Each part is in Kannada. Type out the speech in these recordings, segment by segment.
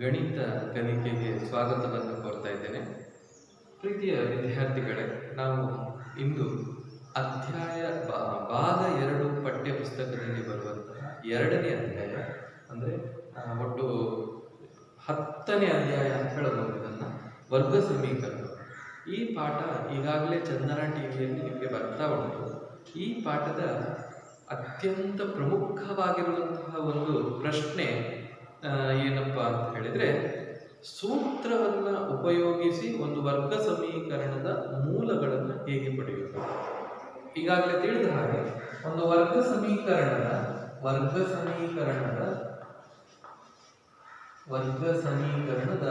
ಗಣಿತ ಕಲಿಕೆಗೆ ಸ್ವಾಗತವನ್ನು ಕೋರ್ತಾ ಇದ್ದೇನೆ. ಪ್ರೀತಿಯ ವಿದ್ಯಾರ್ಥಿಗಳೇ, ನಾವು ಇಂದು ಅಧ್ಯಾಯ ಭಾಗ ಎರಡು ಪಠ್ಯ ಪುಸ್ತಕದಲ್ಲಿ ಬರುವಂತಹ ಎರಡನೇ ಅಧ್ಯಾಯ, ಅಂದರೆ ಒಟ್ಟು ಹತ್ತನೇ ಅಧ್ಯಾಯ ಅಂತ ಹೇಳಬಹುದು ಇದನ್ನು, ವರ್ಗ ಸಮೀಕರಣ. ಈ ಪಾಠ ಈಗಾಗಲೇ ಚಂದನ ಟಿವಿಯಲ್ಲಿ ನಿಮಗೆ ಬರ್ತಾ ಉಂಟು. ಈ ಪಾಠದ ಅತ್ಯಂತ ಪ್ರಮುಖವಾಗಿರುವಂತಹ ಒಂದು ಪ್ರಶ್ನೆ ಏನಪ್ಪ ಅಂತ ಹೇಳಿದ್ರೆ, ಸೂತ್ರವನ್ನ ಉಪಯೋಗಿಸಿ ಒಂದು ವರ್ಗ ಸಮೀಕರಣದ ಮೂಲಗಳನ್ನು ಹೇಗೆ ಪಡೆಯುವುದು? ಈಗಾಗಲೇ ತಿಳಿದ ಹಾಗೆ, ಒಂದು ವರ್ಗ ಸಮೀಕರಣದ ವರ್ಗ ಸಮೀಕರಣದ ವರ್ಗ ಸಮೀಕರಣದ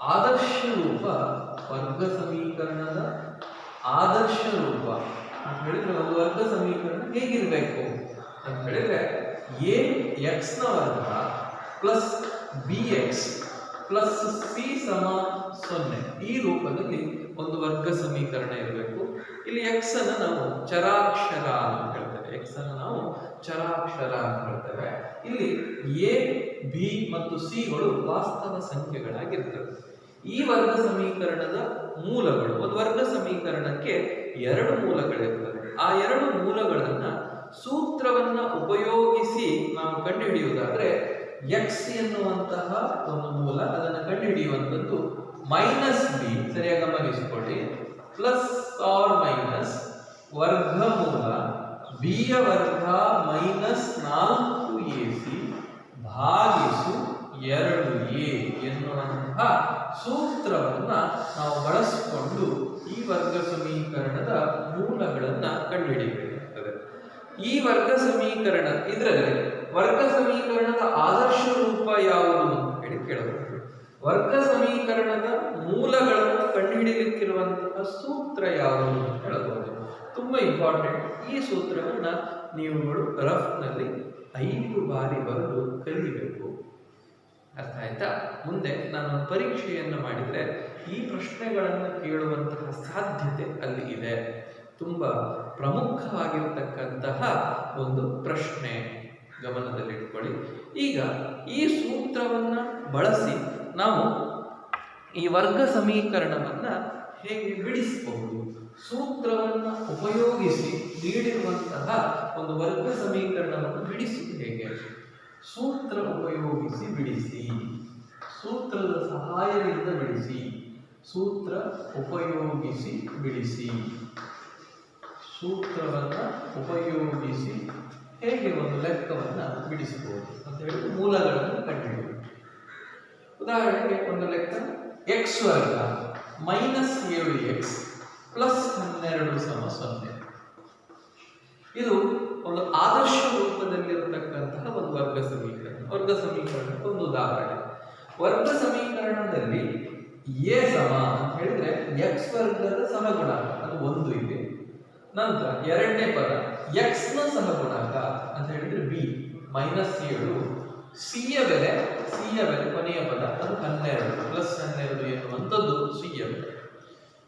ಆದರ್ಶ ರೂಪ, ವರ್ಗ ಸಮೀಕರಣದ ಆದರ್ಶ ರೂಪ ಅಂತ ಹೇಳಿದ್ರೆ ಒಂದು ವರ್ಗ ಸಮೀಕರಣ ಹೇಗಿರಬೇಕು? ಅಂತ ಹೇಳಿದ್ರೆ ಎ ಎಕ್ಸ್ನ ವರ್ಗ plus B X plus C ಸಮ ಸೊನ್ನೆ ಈ ರೂಪದಲ್ಲಿ ಒಂದು ವರ್ಗ ಸಮೀಕರಣ ಇರಬೇಕು. ಇಲ್ಲಿ ಎಕ್ಸ್ ಅನ್ನು ನಾವು ಚರಾಕ್ಷರ ಅಂತ ಹೇಳ್ತೇವೆ. ಎಕ್ಸ್ ಅನ್ನು ನಾವು ಚರಾಕ್ಷರ ಅಂತ ಹೇಳ್ತೇವೆ. ಇಲ್ಲಿ ಎ ಬಿ ಮತ್ತು ಸಿಗಳು ವಾಸ್ತವ ಸಂಖ್ಯೆಗಳಾಗಿರ್ತವೆ. ಈ ವರ್ಗ ಸಮೀಕರಣದ ಮೂಲಗಳು, ಒಂದು ವರ್ಗ ಸಮೀಕರಣಕ್ಕೆ ಎರಡು ಮೂಲಗಳಿರ್ತವೆ. ಆ ಎರಡು ಮೂಲಗಳನ್ನ ಸೂತ್ರವನ್ನ ಉಪಯೋಗಿಸಿ ನಾವು ಕಂಡುಹಿಡಿಯುವುದಾದ್ರೆ ಎಕ್ಸ್ ಎನ್ನುವಂತಹ ಒಂದು ಮೂಲ ಅದನ್ನು ಕಂಡುಹಿಡಿಯುವಂಥದ್ದು ಮೈನಸ್ ಬಿ ಸರಿಯಾಗಿ ಗಮನಿಸಿಕೊಳ್ಳಿ. ಪ್ಲಸ್ ಆರ್ ಮೈನಸ್ ವರ್ಗಮೂಲ ಬಿ ಯ ವರ್ಗ ಮೈನಸ್ ನಾಲ್ಕು ಎ ಸಿ ಭಾಗಿಸು ಎರಡು ಎ ಎನ್ನುವಂತಹ ಸೂತ್ರವನ್ನು ನಾವು ಬಳಸಿಕೊಂಡು ಈ ವರ್ಗ ಸಮೀಕರಣದ ಮೂಲಗಳನ್ನ ಕಂಡುಹಿಡಿಯಬೇಕಾಗುತ್ತದೆ ಈ ವರ್ಗ ಸಮೀಕರಣ ಇದರಲ್ಲಿ ವರ್ಗ ಸಮೀಕರಣದ ಆದರ್ಶ ರೂಪ ಯಾವುದು ಅಂತ ಹೇಳಿ ಕೇಳಬಹುದು ವರ್ಗ ಸಮೀಕರಣದ ಮೂಲಗಳನ್ನು ಕಂಡುಹಿಡಿಯಲಿಕ್ಕಿರುವಂತಹ ಸೂತ್ರ ಯಾವುದು ಅಂತ ಹೇಳಬಹುದು. ತುಂಬಾ ಇಂಪಾರ್ಟೆಂಟ್ ಈ ಸೂತ್ರವನ್ನ ನೀವುಗಳು ರಫ್ನಲ್ಲಿ ಐದು ಬಾರಿ ಬರೆದು ಕಲಿಬೇಕು. ಅರ್ಥ ಆಯ್ತಾ? ಮುಂದೆ ನಾನು ಪರೀಕ್ಷೆಯನ್ನು ಮಾಡಿದರೆ ಈ ಪ್ರಶ್ನೆಗಳನ್ನು ಕೇಳುವಂತಹ ಸಾಧ್ಯತೆ ಅಲ್ಲಿ ಇದೆ. ತುಂಬ ಪ್ರಮುಖವಾಗಿರ್ತಕ್ಕಂತಹ ಒಂದು ಪ್ರಶ್ನೆ ಗಮನದಲ್ಲಿಟ್ಕೊಳ್ಳಿ. ಈಗ ಈ ಸೂತ್ರವನ್ನ ಬಳಸಿ ನಾವು ಈ ವರ್ಗ ಸಮೀಕರಣವನ್ನ ಹೇಗೆ ಬಿಡಿಸಬಹುದು? ಸೂತ್ರವನ್ನ ಉಪಯೋಗಿಸಿ ನೀಡಿರುವಂತಹ ಒಂದು ವರ್ಗ ಸಮೀಕರಣವನ್ನು ಬಿಡಿಸುವುದು ಹೇಗೆ? ಸೂತ್ರ ಉಪಯೋಗಿಸಿ ಬಿಡಿಸಿ. ಸೂತ್ರದ ಸಹಾಯದಿಂದ ಬಿಡಿಸಿ. ಸೂತ್ರ ಉಪಯೋಗಿಸಿ ಬಿಡಿಸಿ. ಸೂತ್ರವನ್ನ ಉಪಯೋಗಿಸಿ ಹೇಗೆ ಒಂದು ಲೆಕ್ಕವನ್ನ ಬಿಡಿಸಬಹುದು ಅಂತ ಹೇಳಿದ್ರೆ ಮೂಲಗಳನ್ನು ಕಂಡುಹಿಡಿಯುವುದು. ಉದಾಹರಣೆಗೆ ಒಂದು ಲೆಕ್ಕ ಎಕ್ಸ್ ವರ್ಗ ಮೈನಸ್ ಏಳು ಎಕ್ಸ್ ಪ್ಲಸ್ ಹನ್ನೆರಡು ಸಮ ಸೊನ್ನೆ. ಇದು ಒಂದು ಆದರ್ಶ ರೂಪದಲ್ಲಿರತಕ್ಕಂತಹ ಒಂದು ವರ್ಗ ಸಮೀಕರಣ. ವರ್ಗ ಸಮೀಕರಣಕ್ಕೆ ಒಂದು ಉದಾಹರಣೆ. ವರ್ಗ ಸಮೀಕರಣದಲ್ಲಿ ಎ ಸಮ ಅಂತ ಹೇಳಿದ್ರೆ ಎಕ್ಸ್ ವರ್ಗದ ಸಮಗುಣ ಅದು ಒಂದು ಇದೆ. ನಂತರ ಎರಡನೇ ಪದ ಎಕ್ಸ್ನ ಸಹಗುಣಾಂಕ ಅಂತ ಹೇಳಿದ್ರೆ ಬಿ ಮೈನಸ್ ಏಳು. ಸಿ ಯ ಬೆಲೆ ಸಿ ಯ ಬೆಲೆ ಕೊನೆಯ ಪದ, ಅದು ಹನ್ನೆರಡು ಪ್ಲಸ್ ಹನ್ನೆರಡು ಎನ್ನುವಂಥದ್ದು ಸಿ ಯ ಬೆಲೆ.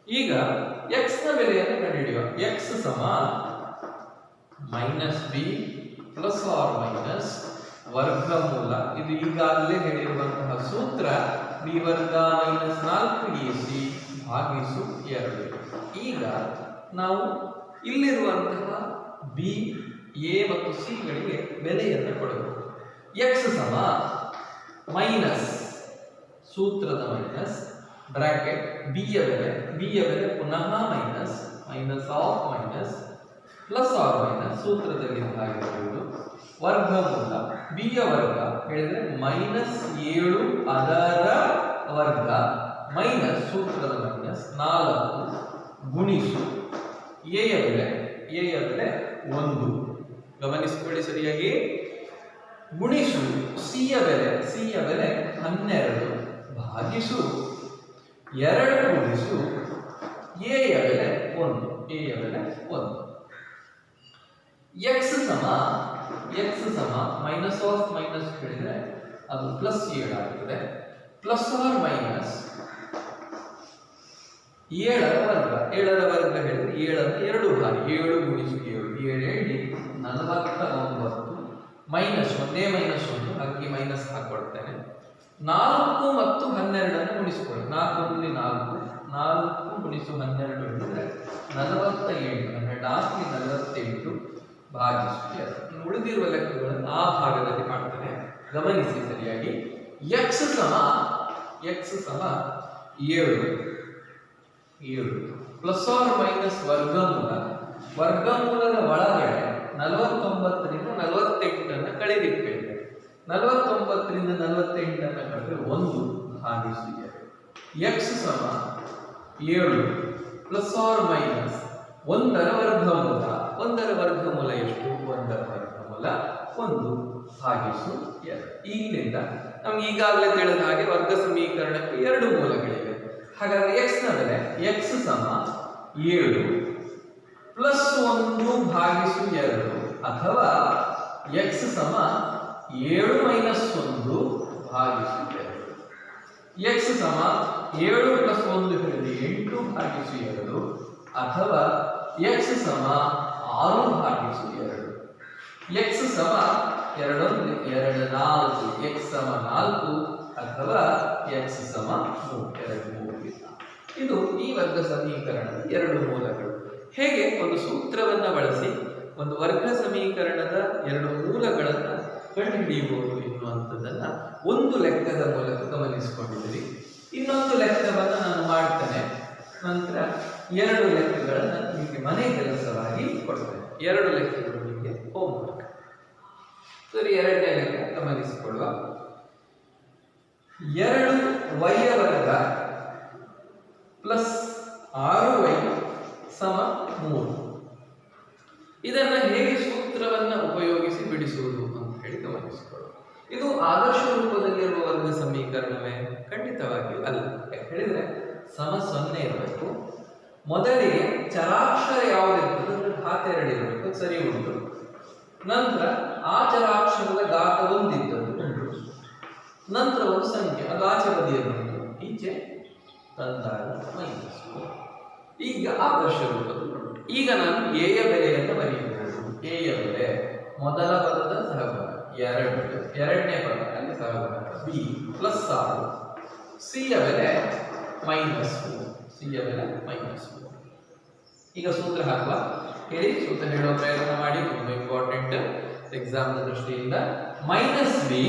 ಈಗ ಎಕ್ಸ್ನ ಬೆಲೆಯನ್ನು ಕಂಡುಹಿಡಿಯುವ ಎಕ್ಸ್ ಸಮ minus B plus or minus ವರ್ಗಮೂಲ. ಇದು ಈಗಾಗಲೇ ಹೇಳಿರುವಂತಹ ಸೂತ್ರ ಬಿ ವರ್ಗ ಮೈನಸ್ ನಾಲ್ಕು ಎ ಸಿ ಭಾಗಿಸು ಎರಡು. ಈಗ ನಾವು ಇಲ್ಲಿರುವಂತಹ ಬಿ ಎ ಮತ್ತು ಸಿ ಗಳಿಗೆ ಬೆಲೆಯನ್ನು ಕೊಡಬೇಕು. ಎಕ್ಸ್ ಸಮ ಮೈನಸ್ ಸೂತ್ರದ ಮೈನಸ್ ಬ್ರಾಕೆಟ್ ಬಿ ಎ ಬೆಲೆ ಬಿ ಎ ಬೆಲೆ ಪುನಃ minus minus of minus plus or minus ಸೂತ್ರದಲ್ಲಿ ಆಗಿರುವುದು ವರ್ಗಮೂಲ ಬಿ ಯ ವರ್ಗ, ಹೇಳಿದ್ರೆ ಮೈನಸ್ ಏಳು ಅದರ ವರ್ಗ ಮೈನಸ್ ಸೂತ್ರದ ಮೈನಸ್ ನಾಲ್ಕು ಗುಣಿಸು. ಎ ಯ ಬೆಲೆ ಎ ಯ ಬೆಲೆ ಒಂದು. ಗಮನಿಸಿಕೊಳ್ಳಿ ಸರಿಯಾಗಿ. ಗುಣಿಸು ಸಿ ಯ ಬೆಲೆ ಸಿ ಯ ಬೆಲೆ ಹನ್ನೆರಡು ಭಾಗಿಸು. ಎರಡು ಗುಣಿಸು ಎ ಯ ಬೆಲೆ ಒಂದು ಎ ಯ ಬೆಲೆ ಒಂದು. ಎಕ್ಸ್ ಸಮ ಎಕ್ಸ್ ಸಮ ಮೈನಸ್ ಆಫ್ ಮೈನಸ್ ಹೇಳಿದರೆ ಅದು ಪ್ಲಸ್ ಏಳಾಗುತ್ತದೆ ಪ್ಲಸ್ ಆರ್ ಮೈನಸ್ ಏಳರ ವರ್ಗ ಏಳರ ವರ್ಗ ಹೇಳಿದ್ರೆ ಏಳನ್ನು ಎರಡು ಬಾರಿ, ಏಳು ಗುಣಿಸು ಏಳು ಏಳು ಏಳಿ ನಲವತ್ತ ಒಂಬತ್ತು, ಮೈನಸ್ ಒಂದೇ ಮೈನಸ್ ಒಂದು, ಅಕ್ಕಿ ಮೈನಸ್ ಹಾಕೊಳ್ತೇನೆ. ನಾಲ್ಕು ಮತ್ತು ಹನ್ನೆರಡನ್ನು ಗುಣಿಸ್ಕೊಳ್ಳಿ ನಾಲ್ಕು ನಾಲ್ಕು ನಾಲ್ಕು ಗುಣಿಸು ಹನ್ನೆರಡು ಹೇಳಿದ್ರೆ ನಲವತ್ತ ಏಳು, ಅಂದರೆ ನಾಲ್ಕು ನಲವತ್ತೆಂಟು ಭಾಗಿಸು. ಎರಡು ಉಳಿದಿರುವ ಲೆಕ್ಕಗಳನ್ನು ಆ ಭಾಗದಲ್ಲಿ ಕಾಣ್ತೇನೆ ಗಮನಿಸಿ ಸರಿಯಾಗಿ. ಎಕ್ಸ್ ಸಮ ಎಕ್ಸ್ ಸಮ ಏಳು. ಏಳು ಪ್ಲಸ್ ಆರ್ ಮೈನಸ್ ವರ್ಗಮೂಲ. ವರ್ಗಮೂಲದ ಒಳಗಡೆ ನಲವತ್ತೊಂಬತ್ತರಿಂದ ನಲವತ್ತೆಂಟನ್ನು ಕಳೆದಿಟ್ಬೇಕು ನಲವತ್ತೊಂಬತ್ತರಿಂದ ನಲವತ್ತೆಂಟನ್ನು ಕಳೆದ್ರೆ ಒಂದು ಭಾಗಿಸು ಎರಡು ಎಕ್ಸ್ ಸಮ ಏಳು ಪ್ಲಸ್ ಆರ್ ಮೈನಸ್ ಒಂದರ ವರ್ಗಮೂಲ. ಒಂದರ ವರ್ಗಮೂಲ ಎಷ್ಟು? ಒಂದರ ವರ್ಗಮೂಲ ಒಂದು ಭಾಗಿಸು ಎರಡು. ಇಲ್ಲಿಂದ ನಮ್ಗೆ ಈಗಾಗಲೇ ತಿಳಿದ ಹಾಗೆ ವರ್ಗ ಸಮೀಕರಣಕ್ಕೆ ಎರಡು ಮೂಲಗಳಿವೆ. ಹಾಗಾದ್ರೆ ಎಕ್ಸ್ನ ಬೆಲೆ ಎಕ್ಸ್ ಸಮ ಏಳು ಪ್ಲಸ್ ಒಂದು ಭಾಗಿಸು ಎರಡು ಅಥವಾ ಎಕ್ಸ್ ಸಮ ಏಳು ಮೈನಸ್ ಒಂದು ಭಾಗಿಸು ಎರಡು. ಎಕ್ಸ್ ಸಮ ಏಳು ಪ್ಲಸ್ ಒಂದು ಹೇಳಿದ್ರೆ ಎಂಟು ಭಾಗಿಸು ಎರಡು ಅಥವಾ ಎಕ್ಸ್ ಸಮ ಆರು ಭಾಗಿಸು ಎರಡು. ಎಕ್ಸ್ ಸಮ ಎರಡೊಂದು, ಎರಡು ನಾಲ್ಕು ಎಕ್ಸ್ ಸಮ ನಾಲ್ಕು ಅಥವಾ ಎಕ್ಸ್ ಸಮ ಮೂರು, ಎರಡು, ಮೂರು. ಇದು ಈ ವರ್ಗ ಸಮೀಕರಣದ ಎರಡು ಮೂಲಗಳು. ಹೇಗೆ ಒಂದು ಸೂತ್ರವನ್ನು ಬಳಸಿ ಒಂದು ವರ್ಗ ಸಮೀಕರಣದ ಎರಡು ಮೂಲಗಳನ್ನು ಕಂಡುಹಿಡಿಯಬಹುದು ಎನ್ನುವಂಥದ್ದನ್ನು ಒಂದು ಲೆಕ್ಕದ ಮೂಲಕ ಗಮನಿಸಿಕೊಂಡಿದ್ದೀರಿ. ಇನ್ನೊಂದು ಲೆಕ್ಕವನ್ನು ನಾನು ಮಾಡ್ತೇನೆ. ನಂತರ ಎರಡು ಲೆಕ್ಕಗಳನ್ನು ನಿಮಗೆ ಮನೆ ಕೆಲಸವಾಗಿ ಕೊಡ್ತೇನೆ. ಎರಡು ಲೆಕ್ಕಗಳು ನಿಮಗೆ ಹೋಮ್ವರ್ಕ್ ಸರಿ, ಎರಡನೇ ಲೆಕ್ಕ ಗಮನಿಸಿಕೊಳ್ಳುವ. ಎರಡು ವೈಯ ವರ್ಗ ಪ್ಲಸ್ ಆರು ವೈ ಸಮ ಮೂರು. ಇದನ್ನು ಹೇಗೆ ಸೂತ್ರವನ್ನು ಉಪಯೋಗಿಸಿ ಬಿಡಿಸುವುದು ಅಂತ ಹೇಳಿ ಗಮನಿಸಿಕೊಳ್ಳೋಣ. ಇದು ಆದರ್ಶ ರೂಪದಲ್ಲಿರುವ ವರ್ಗ ಸಮೀಕರಣವೇ? ಖಂಡಿತವಾಗಿ ಅಲ್ಲ. ಯಾಕೆ ಹೇಳಿದ್ರೆ ಸಮ ಸೊನ್ನೆ ಇರಬೇಕು. ಮೊದಲಿಗೆ ಚರಾಕ್ಷರ ಯಾವುದಿರ್ತದೆ? ಘಾತ ಎರಡು ಇರಬೇಕು. ಅದು ಸರಿ ಉಂಟು. ನಂತರ ಆ ಚರಾಕ್ಷರದ ಒಂದಿದ್ದದ್ದು ಉಂಟು ನಂತರ ಒಂದು ಸಂಖ್ಯೆ, ಅದು ಆಚೆ ಬದಿಯ ಬಂತು ಈಚೆ ತಂದಾಗ ಮೈನಸ್ ಈಗ ಆ ರೂಪದಲ್ಲಿ ಈಗ ನಾನು ಎ ಯ ಬೆಲೆಯನ್ನು ಬರೆಯಬಹುದು ಎ ಬೆಲೆ ಮೊದಲ ಪದದ ಸಹಭಾಗ ಎರಡು. ಎರಡನೇ ಪದ ಅಲ್ಲಿ ಸಹಭಾಗ ಬಿ ಪ್ಲಸ್ ಆರು. ಸಿ ಯ ಬೆಲೆ ಮೈನಸ್ ಸಿ ಯ ಬೆಲೆ ಮೈನಸ್ ಈಗ ಸೂತ್ರ ಹಾಕುವ. ಹೇಳಿ, ಸೂತ್ರ ಹೇಳುವ ಪ್ರಯತ್ನ ಮಾಡಿ. ತುಂಬ ಇಂಪಾರ್ಟೆಂಟ್ ಎಕ್ಸಾಮ್ನ ದೃಷ್ಟಿಯಿಂದ. Minus B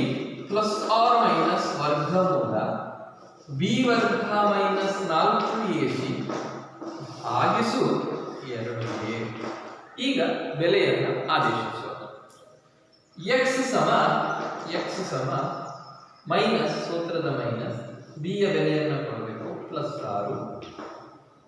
plus or minus ವರ್ಗಮೂಲ ಬಿ ವರ್ಗ ಮೈನಸ್ ನಾಲ್ಕು ಎ ಸಿ ಆಗಿಸು ಎರಡು ಎ ಈಗ ಬೆಲೆಯನ್ನು ಆದೇಶಿಸುವ. ಎಕ್ಸ್ ಸಮ ಎಕ್ಸ್ ಸಮ ಮೈನಸ್ ಸೂತ್ರದ ಮೈನಸ್ ಬಿ ಯ ಬೆಲೆಯನ್ನು ಕೊಡಬೇಕು, ಪ್ಲಸ್ ಆರು,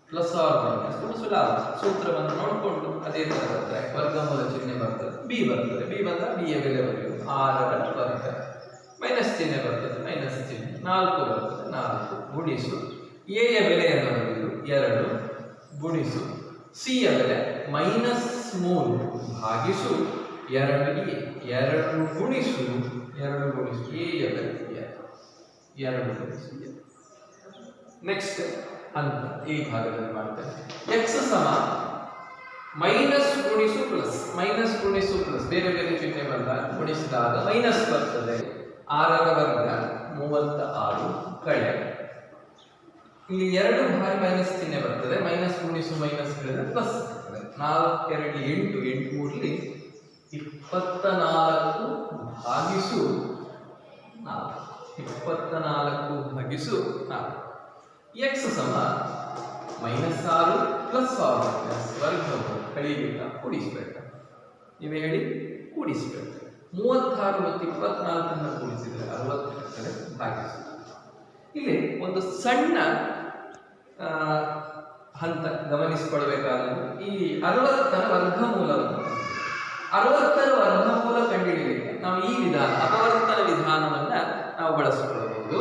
ಪ್ಲಸ್ ಆರ್ ಮೈನಸ್ ಸುಲಭ ಸೂತ್ರವನ್ನು ನೋಡಿಕೊಂಡು ಅದೇ ಥರ ಬರ್ತಾರೆ ವರ್ಗಮೂಲ ಚಿಹ್ನೆ ಬರ್ತದೆ. ಬಿ ಬರ್ತದೆ. ಬಿ ಬಂದ ಬಿ ಯ ಬೆಲೆ ಬರೆಯುವುದು. ಆರರ ವರ್ಗ. ಮೈನಸ್ ಚಿಹ್ನೆ ಬರ್ತದೆ, ಮೈನಸ್ ಚಿಹ್ನೆ. ನಾಲ್ಕು ಬರ್ತದೆ, ನಾಲ್ಕು. ಗುಣಿಸು. ಎ ಯ ಬೆಲೆಯನ್ನು ಬರೆಯುವುದು ಎರಡು. ಗುಣಿಸು. ಸಿ ಯ ಬೆಲೆ ಮೈನಸ್ ಮೂರು. ಭಾಗಿಸು. ಎರಡು ಎ ಎರಡು ಗುಣಿಸು. ಎರಡು ಗುಣಿಸು. ಎ ಯ ಬೆಲೆ ಎರಡು. ಗುಣಿಸು. ನೆಕ್ಸ್ಟ್ ಹಂತ ಈ ಭಾಗದಲ್ಲಿ ಮಾಡ್ತೇವೆ ಎಕ್ಸ್ ಸಮ ಮೈನಸ್ ಗುಣಿಸು ಪ್ಲಸ್. ಮೈನಸ್ ಗುಣಿಸು ಪ್ಲಸ್. ಬೇರೆ ಬೇರೆ ಚಿಹ್ನೆ ಬಂದಾಗ ಗುಣಿಸಿದಾಗ ಮೈನಸ್ ಬರ್ತದೆ. ಆರರ ವರ್ಗ ಮೂವತ್ತ ಆರು ಕಳೆ ಇಲ್ಲಿ ಎರಡು ಬಾರಿ ಮೈನಸ್ ಚಿಹ್ನೆ ಬರ್ತದೆ. ಮೈನಸ್ ಗುಣಿಸು ಮೈನಸ್ ಹೇಳಿದ್ರೆ ಪ್ಲಸ್ ನಾಲ್ಕು ಎರಡು ಎಂಟು ಎಂಟು ಮೂರಲಿ ಇಪ್ಪತ್ತ ನಾಲ್ಕು ಭಾಗಿಸು ನಾಲ್ಕು. ಇಪ್ಪತ್ತ ನಾಲ್ಕು ಭಾಗಿಸು ನಾಲ್ಕು. ಎಕ್ಸ್ ಸಮ ಮೈನಸ್ ಆರು ಪ್ಲಸ್ ಆರು. ಪ್ಲಸ್ ವರ್ಗವನ್ನು ಕಳೀಬೇಕಾ ಕೂಡಿಸ್ಬೇಕಾ. ನೀವು ಹೇಳಿ, ಕೂಡಿಸ್ಬೇಕು. ಮೂವತ್ತಾರು ಮತ್ತು ಇಪ್ಪತ್ನಾಲ್ಕನ್ನು ಕೂಡಿಸಿದರೆ ಅರವತ್ತು ಭಾಗಿಸಿ ಇಲ್ಲಿ ಒಂದು ಸಣ್ಣ ಹಂತ ಗಮನಿಸಿಕೊಳ್ಬೇಕಾದದ್ದು ಈ ಅರವತ್ತರ ವರ್ಗಮೂಲವನ್ನು ಅರವತ್ತರ ವರ್ಗಮೂಲ ಕಂಡುಹಿಡಿಯಲಿಕ್ಕೆ ನಾವು ಈ ವಿಧಾನ, ಅಪವರ್ತನ ವಿಧಾನವನ್ನ ನಾವು ಬಳಸಿಕೊಳ್ಳಬಹುದು.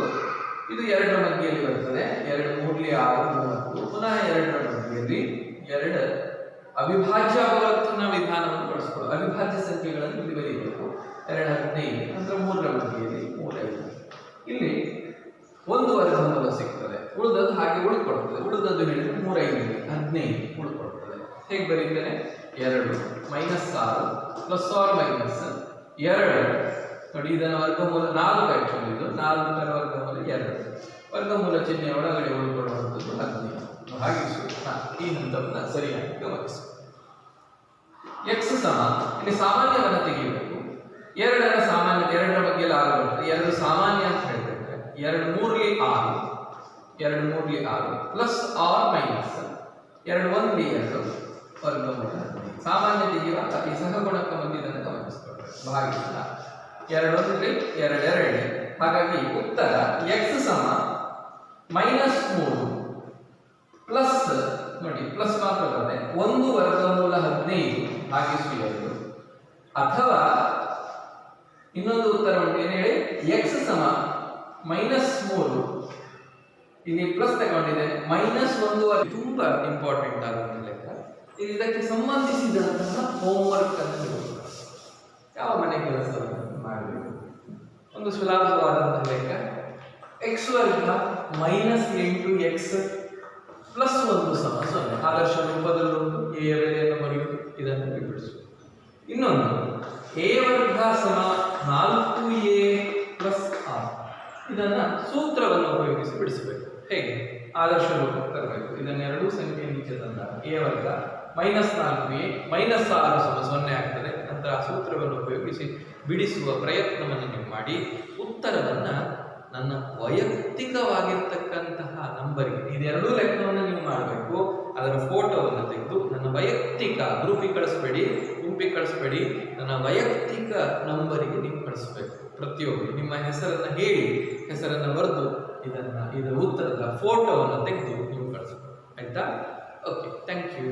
ಇದು ಎರಡು ಮಧ್ಯೆಯಲ್ಲಿ ಬರ್ತದೆ. ಎರಡು ಮೂರ್ಲಿ ಆರು ಮೂವತ್ತು. ಪುನಃ ಎರಡು ಅವಿಭಾಜ್ಯ ಅವಲೋಕನ ವಿಧಾನವನ್ನು ಬಳಸ್ಕೊಳ್ಳೋದು. ಅವಿಭಾಜ್ಯ ಸಂಖ್ಯೆಗಳನ್ನು ಇಲ್ಲಿ ಬರೀಬೇಕು ಎರಡು ಹದಿನೈದು, ನಂತರ ಮೂರರ ಮಧ್ಯೆಯಲ್ಲಿ ಮೂರೈದು. ಇಲ್ಲಿ ಒಂದು ವರ್ಗಮೂಲ ಸಿಗ್ತದೆ. ಉಳಿದದ್ದು ಹಾಗೆ ಉಳ್ಕೊಳ್ತದೆ. ಉಳಿದದ್ದು ಹೇಳಿದ್ರೆ ಮೂರೈದು, ಹದಿನೈದು ಉಳ್ಕೊಳ್ತದೆ. ಹೇಗೆ ಬರೀತೇನೆ ಎರಡು ಮೈನಸ್ ಆರು ಪ್ಲಸ್ ಆರ್ ಮೈನಸ್ ಎರಡು. ನೋಡಿ, ಇದನ್ನು ವರ್ಗಮೂಲ ನಾಲ್ಕು ಆಕ್ಚುಲಿ ಇದು. ನಾಲ್ಕರ ವರ್ಗಮೂಲ ಎರಡು. ವರ್ಗಮೂಲ ಚಿಹ್ನೆ ಒಳಗಡೆ ಉಳ್ಕೊಳ್ಳುವಂಥದ್ದು ಹದಿನೈದು. ಹಾಗೆ ಈ ಹಂತವನ್ನು ಸರಿಯಾಗಿ ಗಮನಿಸು. ಎಕ್ಸ್ ಸಮ, ಇಲ್ಲಿ ಸಾಮಾನ್ಯವನ್ನು ತೆಗೆಯಬೇಕು. ಎರಡರ ಸಾಮಾನ್ಯ ಎರಡರ ಬಗ್ಗೆ ಆರು ಬರ್ತದೆ. ಎರಡು ಸಾಮಾನ್ಯ ಅಂತ ಹೇಳಿದ್ರೆ, ಎರಡು ಮೂರ್ಲಿ ಆರು. ಎರಡು ಮೂರ್ಲಿ ಆರು ಪ್ಲಸ್ ಆರ್ ಮೈನಸ್ ಎರಡು ಒಂದ್ಲಿ ಎರಡು ಹದಿನೈದು. ಸಾಮಾನ್ಯ ತೆಗೆಯುವಾಗ ಈ ಸಹಗುಣಕ ಮಂದಿ ಇದನ್ನು ಗಮನಿಸ್ಕೊಳ್ಬೇಕು ಭಾಗಿಸಿದ ಎರಡು ಒಂದ್ಲಿ ಎರಡು ಎರಡು. ಹಾಗಾಗಿ ಉತ್ತರ ಎಕ್ಸ್ ಸಮ ಮೈನಸ್ ಮೂರು ಪ್ಲಸ್ ನೋಡಿ ಪ್ಲಸ್ ಮಾತ್ರ ಬರುತ್ತೆ. ಒಂದು ವರ್ಗಮೂಲ ಹದಿನೈದು. ಭಾಗಿಸು ಎರಡು ಅಥವಾ ಇನ್ನೊಂದು ಉತ್ತರ ಉಂಟು, ಏನು ಹೇಳಿ? ಎಕ್ಸ್ ಸಮ ಮೈನಸ್ ಮೂರು. ಇಲ್ಲಿ ಪ್ಲಸ್ ತಗೊಂಡಿದೆ. ಮೈನಸ್ ಒಂದು ತುಂಬಾ ಇಂಪಾರ್ಟೆಂಟ್ ಆಗುತ್ತೆ ಲೆಕ್ಕ. ಇದು ಇದಕ್ಕೆ ಸಂಬಂಧಿಸಿದಂತಹ ಹೋಮ್ವರ್ಕ್ ವರ್ಕ್ ತೆಗೆದುಕೊಳ್ಳಿ. ಯಾವ ಮನೆ ಕೆಲಸ ಮಾಡಬೇಕು? ಒಂದು ಸುಲಭವಾದಂತಹ ಲೆಕ್ಕ. ಎಕ್ಸ್ ವರ್ಗ ಮೈನಸ್ ಎಂಟು ಎಕ್ಸ್ ಪ್ಲಸ್ ಒಂದು ಸಮ, ಸೊನ್ನೆ. ಆದರ್ಶ ರೂಪದಲ್ಲೊಂದು ಎ ಬೆಲೆಯನ್ನು ಬರೆಯುವುದು ಇದನ್ನು ಬಿಡಿಸು ಇನ್ನೊಂದು ಎ ವರ್ಗ ಸಮ ನಾಲ್ಕು ಎ ಪ್ಲಸ್ ಆರ್ ಇದನ್ನು ಸೂತ್ರವನ್ನು ಉಪಯೋಗಿಸಿ ಬಿಡಿಸಬೇಕು. ಹೇಗೆ? ಆದರ್ಶ ರೂಪ ತರಬೇಕು. ಇದನ್ನೆರಡೂ ಸಂಖ್ಯೆ ನೀಚೆ ತಂದಾಗ ಎ ವರ್ಗ ಮೈನಸ್ ನಾಲ್ಕು ಎ ಮೈನಸ್ ಆರು ಸಮ ಸೊನ್ನೆ ಆಗ್ತದೆ. ನಂತರ ಸೂತ್ರವನ್ನು ಉಪಯೋಗಿಸಿ ಬಿಡಿಸುವ ಪ್ರಯತ್ನವನ್ನು ನೀವು ಮಾಡಿ. ಉತ್ತರವನ್ನ ನನ್ನ ವೈಯಕ್ತಿಕವಾಗಿರ್ತಕ್ಕಂತಹ ನಂಬರಿಗೆ ಇದೆರಡೂ ಲೆಕ್ಕವನ್ನು ನೀವು ಮಾಡಬೇಕು. ಅದರ ಫೋಟೋವನ್ನು ತೆಗೆದು ನನ್ನ ವೈಯಕ್ತಿಕ ಗ್ರೂಪಿಗೆ ಕಳಿಸ್ಬೇಡಿ ಗುಂಪಿಗೆ ಕಳಿಸ್ಬೇಡಿ. ನನ್ನ ವೈಯಕ್ತಿಕ ನಂಬರಿಗೆ ನೀವು ಕಳಿಸ್ಬೇಕು. ಪ್ರತಿಯೊಬ್ಬರು ನಿಮ್ಮ ಹೆಸರನ್ನು ಹೇಳಿ, ಹೆಸರನ್ನು ಬರೆದು ಇದನ್ನ, ಇದರ ಉತ್ತರದ ಫೋಟೋವನ್ನು ತೆಗೆದು ನೀವು ಕಳಿಸ್ಬೇಕು. ಆಯ್ತಾ? Okay thank you